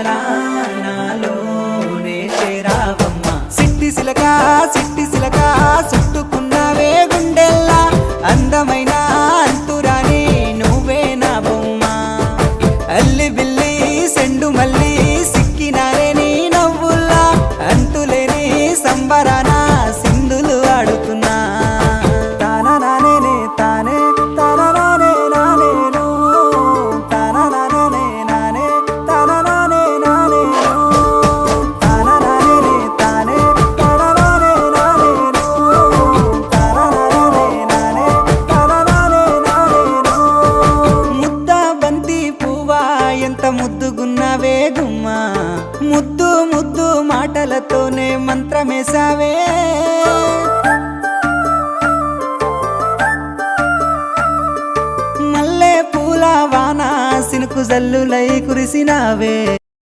కలలా నాలోనే చేరావమ్మ. సిట్టి సిలక సిట్టి సిలక చుట్టుకున్నావే గుండెల్లా అందమైన అంతురాని నువ్వే నా బొమ్మ అల్లి బిల్లి సెండు మల్లి సిక్కినారే నీ నవ్వుల్లా అంతులేని సంబరా ఎంత ముద్దుగున్నావే గుమ్మా? ముద్దు ముద్దు మాటలతోనే మంత్రమేశావే. మల్లె పూల వాన సినుకు జల్లులై కురిసినావే.